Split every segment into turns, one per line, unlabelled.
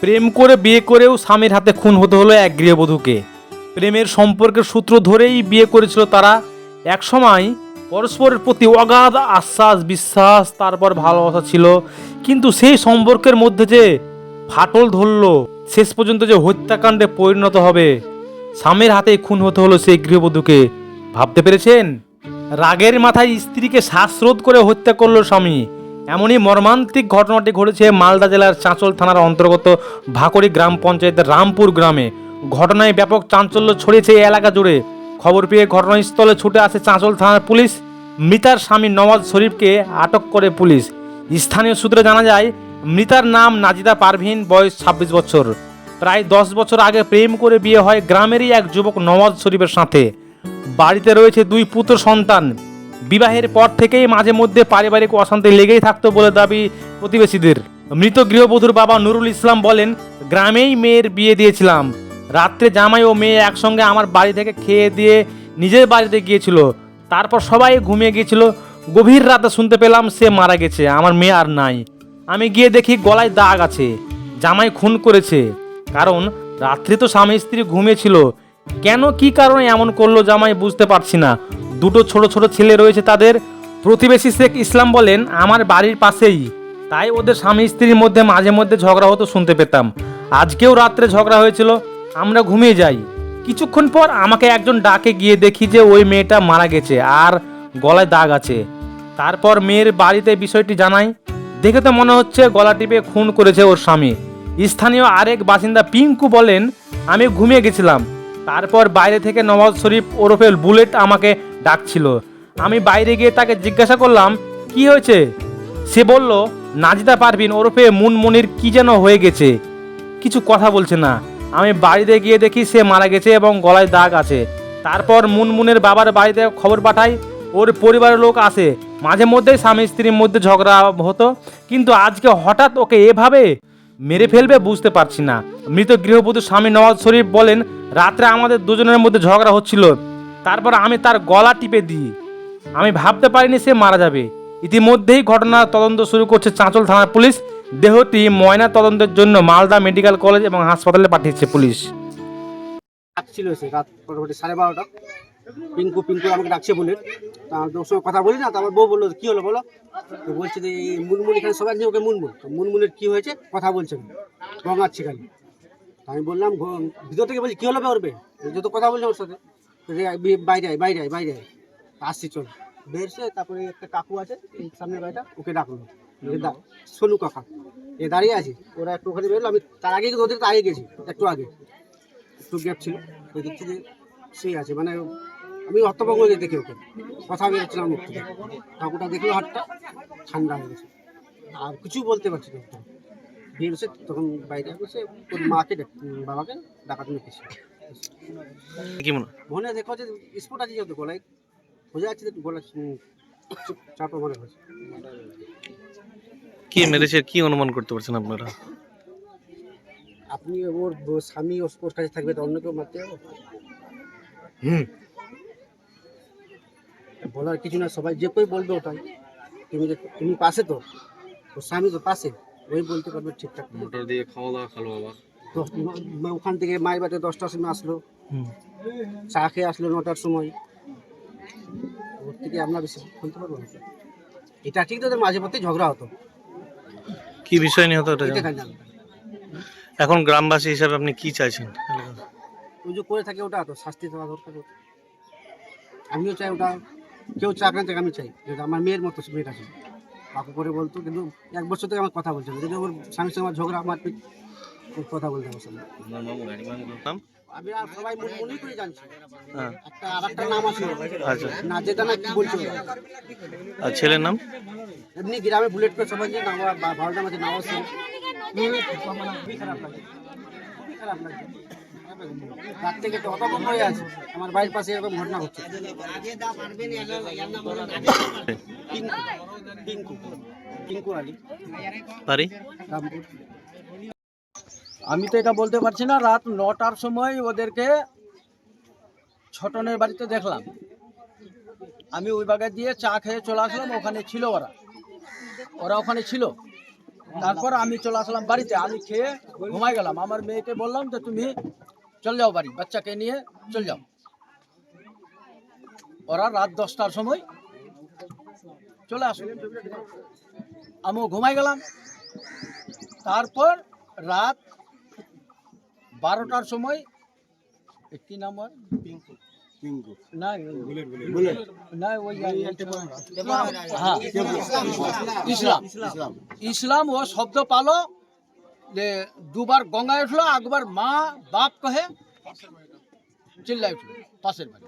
প্রেম করে বিয়ে করেও স্বামীর হাতে খুন হতে হলো এক গৃহবধূকে। প্রেমের সম্পর্কের সূত্র ধরেই বিয়ে করেছিল তারা। একসময় পরস্পরের প্রতি অগাধ আশ্বাস, বিশ্বাস, তারপর ভালোবাসা ছিল। কিন্তু সেই সম্পর্কের মধ্যে যে ফাটল ধরলো, শেষ পর্যন্ত যে হত্যাকাণ্ডে পরিণত হবে, স্বামীর হাতে খুন হতে হলো সেই গৃহবধূকে। ভাবতে পেরেছেন? রাগের মাথায় স্ত্রীকে শ্বাসরোধ করে হত্যা করল স্বামী। এমনই মর্মান্তিক ঘটনাটি ঘটেছে মালদা জেলার চাঁচল থানার অন্তর্গত ভাকরি গ্রাম পঞ্চায়েতের রামপুর গ্রামে। ঘটনায় ব্যাপক চাঞ্চল্য ছড়িয়েছে এই এলাকা জুড়ে। খবর পেয়ে ঘটনাস্থলে ছুটে আসে চাঁচল থানার পুলিশ। মৃতার স্বামী নওয়াজ শরীফকে আটক করে পুলিশ। স্থানীয় সূত্রে জানা যায়, মৃতার নাম নাজিদা পারভিন, বয়স ছাব্বিশ বছর। প্রায় দশ বছর আগে প্রেম করে বিয়ে হয় গ্রামেরই এক যুবক নওয়াজ শরীফের সাথে। বাড়িতে রয়েছে দুই পুত্র সন্তান। বিবাহের পর থেকেই মাঝে মধ্যে পারিবারিক অশান্তি লেগেই থাকতো বলে দাবি প্রতিবেশীদের। মৃত গৃহবধূর বাবা নুরুল ইসলাম বলেন, গ্রামেই মেয়ের বিয়ে দিয়েছিলাম। রাত্রে জামাই ও মেয়ে একসঙ্গে আমার বাড়ি থেকে খেয়ে দিয়ে নিজের বাড়িতে গিয়েছিল। তারপর সবাই ঘুমিয়ে গিয়েছিল। গভীর রাতে শুনতে পেলাম সে মারা গেছে। আমার মেয়ে আর নাই। আমি গিয়ে দেখি গলায় দাগ আছে। জামাই খুন করেছে। কারণ রাত্রে তো স্বামী স্ত্রী ঘুমিয়েছিল। কেন কি কারণে এমন করল জামাই বুঝতে পারছি না। দুটো ছোট ছোট ছেলে রয়েছে তাদের। প্রতিবেশী শেখ ইসলাম বলেন, আমার বাড়ির পাশেই। তাই ওদের স্বামী স্ত্রীর মধ্যে মাঝে মধ্যে ঝগড়া হতো শুনতে পেতাম। আজকেও রাত্রে ঝগড়া হয়েছিল, আমরা ঘুমিয়ে যাই। কিছুক্ষণ পর আমাকে একজন ডাকে গিয়ে দেখি যে ওই মেয়েটা মারা গেছে আর গলায় দাগ আছে। তারপর মেয়ের বাড়িতে বিষয়টি জানাই। দেখে তো মনে হচ্ছে গলা টিপে খুন করেছে ওর স্বামী। স্থানীয় আরেক বাসিন্দা পিঙ্কু বলেন, আমি ঘুমিয়ে গেছিলাম। তারপর বাইরে থেকে নওয়াজ শরীফ ওরফে বুলেট আমাকে ডাকছিল। আমি বাইরে গিয়ে তাকে জিজ্ঞাসা করলাম, কি হয়েছে? সে বলল, নাজিদা পারবিন ওরফে মুনমুনির কি যেন হয়ে গেছে। কিছু কথা বলছে না। আমি বাড়িতে গিয়ে দেখি সে মারা গেছে এবং গলায় দাগ আছে। তারপর মুনমুনের বাবার বাড়িতে খবর পাঠাই, ওর পরিবারের লোক আসে। মাঝে মধ্যেই স্বামী স্ত্রীর মধ্যে ঝগড়া হতো, কিন্তু আজকে হঠাৎ ওকে এভাবে মেরে ফেলবে বুঝতে পারছি না। মৃত গৃহবধূ স্বামী নওয়াজ শরীফ বলেন, রাত্রে আমাদের দুজনের মধ্যে ঝগড়া হচ্ছিল। তারপর আমি তার গলা টিপে দিই। আমি ভাবতে পারিনি সে মারা যাবে। ইতিমধ্যেই ঘটনার তদন্ত শুরু করছে চাঁচল থানার পুলিশ। দেহটি ময়না তদন্তের জন্য মালদা মেডিকেল কলেজ এবং হাসপাতালে পাঠিয়েছে পুলিশ।
ডাকছিল সে রাত মোটামুটি সাড়ে বারোটা। পিঙ্কু পিঙ্কু আমাকে ডাকছে বলে। তা তোর সঙ্গে কথা বলি না, তারপর বউ বলল, কি হলো বলো? তো বলছে যে, এই মুনমুন, এখানে সবাই নিয়ে ওকে মুনমুন। তো মুনমুনের কি হয়েছে, কথা বলছে গঙ্গাচ্ছে খালি আমি বললাম ভিতর থেকে বলছি, কি হলো বে? ওর বে যত কথা বলছে ওর সাথে। বাইরে বাইরে বাইরে আসছি চল। বেরছে তারপরে একটা কাকু আছে এই সামনের বাড়িটা ওকে ডাকলো। বলে, "দা, সোনু কাকা। এ দাঁড়িয়ে আছে। ওরা একটু ওখানে বেরোলো আমি তার আগে ওদের আগে গেছি একটু আগে। একটু গ্যাপ ছিল ওই দেখছি যে সেই আছে মানে আমি হতভঙ্গ হয়ে দেখি ওকে। কথা বেরোচ্ছিলাম মুখ থেকে। কাকুটা দেখল হাতটা ঠান্ডা হয়ে গেছে। আর কিছু বলতে পারছি না। বেরোছে তখন বাইরে বসে ওর মাকে বাবাকে ডাকাতে নিতেছে
কি মনে?
মনে দেখো যে স্পট আছে যেহেতু গলায় বোঝা যাচ্ছে যে গলা চাপা মনে হয়েছে
কি মেরেছে কি অনুমান করতে পারছেন আপনারা?
আপনি ওর স্বামী ওর ওর কাছে থাকবে তো অন্য কেউ মারতে যাবে? বলার কিছু না সবাই যে কেউ বলবে ওটাই। তুমি তুমি পাশে তো ওর স্বামী তো পাশে ওই বলতে পারবে ঠিকঠাক।
মোটর দিয়ে খাওয়া দাওয়া খালো বাবা।
ওখান থেকে মায়ের বাড়িতে দশটার সময় আসলো। চা খেয়ে আসলো নটার সময়। ওর থেকে আমরা বেশি বলতে পারব না। এটা ঠিক তো মাঝে মধ্যে ঝগড়া হতো।
কি বিষয় নিয়ে হতো। এখন গ্রামবাসী হিসাবে আপনি কি চাইছেন?
ওই যে করে থাকে ওটা তো শাস্তি দেওয়া দরকার আমিও চাই ওটা। কেউ চাক না চাক আমি চাই। যেটা আমার মেয়ের মতো মেয়েটা ছিল কাকু করে বলতো কিন্তু এক বছর থেকে আমার কথা বলছে না। যদি ওর স্বামীর সঙ্গে আমার ঝগড়া ও কথা বলতে আমার সঙ্গে
নাম?
আমি আর সবাই মনে করে জানছি।
হ্যাঁ।
একটা নাম আছে।
আচ্ছা।
না যেটা না কি বলছে
আর ছেলের নাম?
এমনি গ্রামে বুলেট করে সবাই যে নাম ভালো নাম আছে নওয়াজ সিং খুবই খারাপ লাগে। খুবই খারাপ লাগে। রাত থেকে তো হয়ে আছে। আমার বাড়ির পাশে এরকম ঘটনা হচ্ছে। পিঙ্কু পিঙ্কু আলী। রামপুর।
আমি তো এটা বলতে পারছি না, রাত নটার সময় ওদেরকে ছটনের বাড়িতে দেখলাম। আমি ওই বাগায় দিয়ে চা খেয়ে চলে আসলাম, ওখানে ছিল ওরা। ওরা ওখানে ছিল। তারপর আমি চলে আসলাম বাড়িতে। আমি খেয়ে ঘুমাই গেলাম। আমার মেয়েকে বললাম যে, তুমি চল যাও বাড়ি, বাচ্চাকে নিয়ে চল যাও। ওরা রাত দশটার সময় চলে আসো আমিও ঘুমাই গেলাম। তারপর রাত বারোটার সময় কি নাম ইসলাম। ইসলাম। ও শব্দ পালো যে দুবার গঙ্গায় উঠল একবার মা বাপ কহে চিল্লাই উঠল পাশের বাড়ি।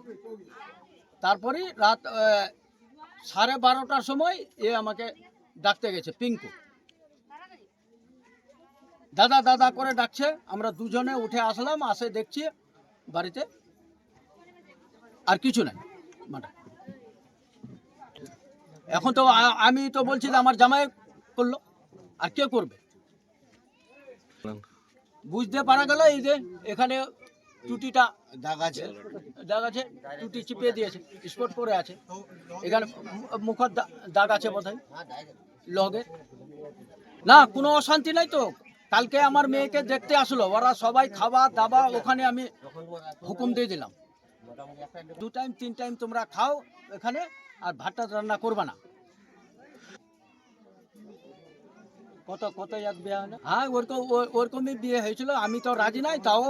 তারপরে রাত সাড়ে বারোটার সময় এ আমাকে ডাকতে গেছে পিঙ্কু। দাদা দাদা করে ডাকছে। আমরা দুজনে উঠে আসলাম, আসে দেখছি বাড়িতে। আর কিছু নাই। মাঠে। এখন তো আমি তো বলছি যে আমার জামাই করল। আর কে করবে? বুঝতে পারা গেল এই যে এখানে টুটিটা দাগ আছে। দাগ আছে, টুটি চিপিয়ে দিয়েছে, স্পট করে আছে। এখানে মুখর দাগ আছে বোধহয়। লগে। না, কোনো অশান্তি নাই তো? কালকে আমার মেয়েকে দেখতে আসলো ওরা সবাই খাওয়া দাওয়া ওখানে আমি হুকুম দিয়ে দিলাম। দু টাইম তিন টাইম তোমরা খাও এখানে আর ভাতটা রান্না করবে না। কত কত এক বিয়ে হলো হ্যাঁ ওরকম ওরকমই বিয়ে হয়েছিল আমি তো রাজি নাই তাও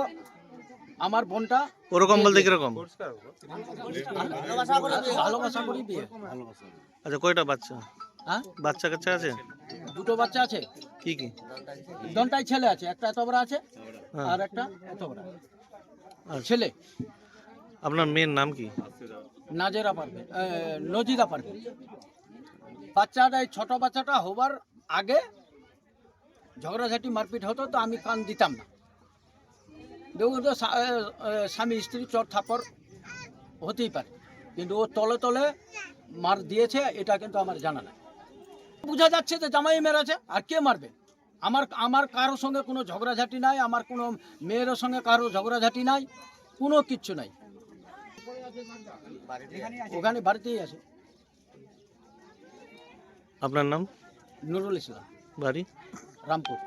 আমার বোনটা
ওরকম বলতে কীরকম?
ভালোবাসা করি বিয়ে।
আচ্ছা কয়টা বাচ্চা?
হ্যাঁ?
বাচ্চা কাচ্চা আছে?
দুটো বাচ্চা আছে।
কি কি?
দনটাই ছেলে আছে। একটা এত বড় আছে
হ্যাঁ।
আর একটা এত বড়
আচ্ছা।
ছেলে।
আপনার মেয়ের নাম কি?
নাজেরা পারবে। এ, নজিদা পারবে। বাচ্চাটা এই ছোট বাচ্চাটা হবার আগে ঝগড়াঝাটি মারপিট হতো তো আমি কান দিতাম না। দেখুন তো স্বামী স্ত্রী চর থাপড় হতেই পারে। কিন্তু ও তলে তলে মার দিয়েছে এটা কিন্তু আমার জানা নাই। বোঝা যাচ্ছে যে জামাই মেরেছে আর কে মারবে? আমার আমার কারোর সঙ্গে কোনো ঝগড়াঝাটি নাই আমার কোনো মেয়ের সঙ্গে কারও ঝগড়াঝাটি নাই কোনো কিচ্ছু নাই। ওখানে বাড়িতেই আছে।
আপনার নাম?
নুরুল ইসলাম।
বাড়ি?
রামপুর।